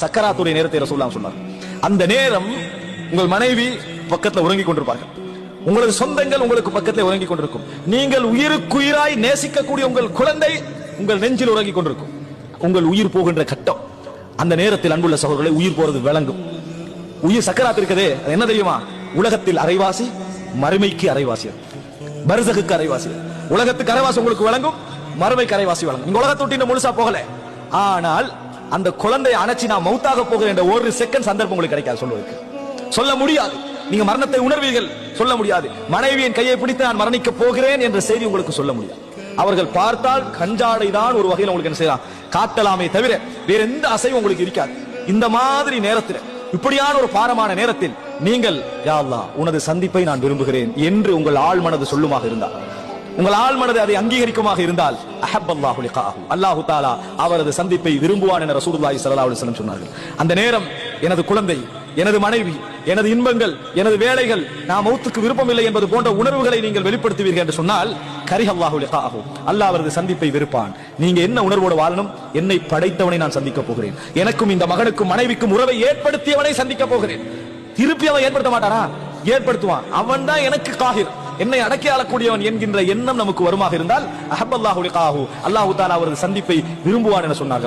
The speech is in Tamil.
சக்கராத்துடைய நேரத்தை ரசூல்லாம் சொன்னார். அந்த நேரம் உங்கள் மனைவி பக்கத்தில் உறங்கிக் கொண்டிருப்பார்கள். உங்களது சொந்தங்கள் உங்களுக்கு பக்கத்தில் உறங்கிக் கொண்டிருக்கும். நீங்கள் உயிருக்குயிராய் நேசிக்கக்கூடிய உங்கள் குழந்தை உங்கள் நெஞ்சில் உறங்கிக் கொண்டிருக்கும். உங்கள் உயிர் போகின்ற கட்டம். அந்த நேரத்தில் அன்புள்ள சகோதரர்களை உயிர் போறது விளங்கும். உயிர் சக்கராத்து இருக்கதே அது என்ன தெரியுமா? உலகத்தில் அரைவாசி மறுமைக்கு அரைவாசி. பரிசகுக்கு அரைவாசி. உலகத்துக்கு அரைவாசி உங்களுக்கு வழங்கும் மறுமைக்கு அரைவாசி வழங்கும் இந்த உலகத்தை விட்டு முழுசா போகல. ஆனால் அந்த குழந்தையை அணைச்சி நான் மௌத்தாக போகிறேன் என்ற ஒரு செகண்ட் சந்தர்ப்பம் உங்களுக்கு கிடைக்காது சொல்வதற்கு. சொல்ல முடியாது. நீங்க மரணத்தை உணர்வீர்கள். சொல்ல முடியாது. மனைவியின் கையை பிடித்து நான் மரணிக்க போகிறேன் என்ற செய்தி உங்களுக்கு சொல்ல முடியாது. அவர்கள் பார்த்தால் கஞ்சாடை தான் ஒரு வகையில் உங்களுக்கு என்ன செய்யலாம்? காட்டலாமே தவிர வேற எந்த அசைவும் உங்களுக்கு இருக்காது. இந்த மாதிரி நேரத்தில் இப்படியான ஒரு பாரமான நேரத்தில் நீங்கள் யாழ்லா உனது சந்திப்பை நான் விரும்புகிறேன் என்று உங்கள் ஆழ்மனது சொல்லுமாக இருந்தால். உங்கள் ஆள் மனது அதை அங்கீகரிக்குமாக இருந்தால் அஹப்பல்லாஹு லிகாஹு. அல்லாஹு தாலா அவரது சந்திப்பை விரும்புவான் என ரசூலுல்லாஹி ஸல்லல்லாஹு அலைஹி வஸல்லம் சொன்னார்கள். அந்த நேரம் எனது குழந்தை எனது மனைவி எனது இன்பங்கள் எனது வேலைகள் நான் மௌத்துக்கு விருப்பமில்லை என்பது போன்ற உணர்வுகளை நீங்கள் வெளிப்படுத்துவீர்கள் என்று சொன்னால் கரிஹல்லாஹு லிகாஹு. அல்லாஹ் அவரது சந்திப்பை விருப்பான் நீங்க என்ன உணர்வோடு வாழணும்? என்னை படைத்தவனை நான் சந்திக்க போகிறேன். எனக்கும் இந்த மகனுக்கும் மனைவிக்கும் உறவை ஏற்படுத்தியவனை சந்திக்க போகிறேன். திருப்பி அவன் ஏற்படுத்த மாட்டானா? ஏற்படுத்துவான். அவன் தான் எனக்கு காகிர் என்னை அடக்கி ஆளக்கூடியவன் என்கின்ற எண்ணம் நமக்கு வருமாக இருந்தால் அஹப் அல்லாஹு அல்லாஹு தாலா அவரது சந்திப்பை விரும்புவான் என சொன்னார்கள்.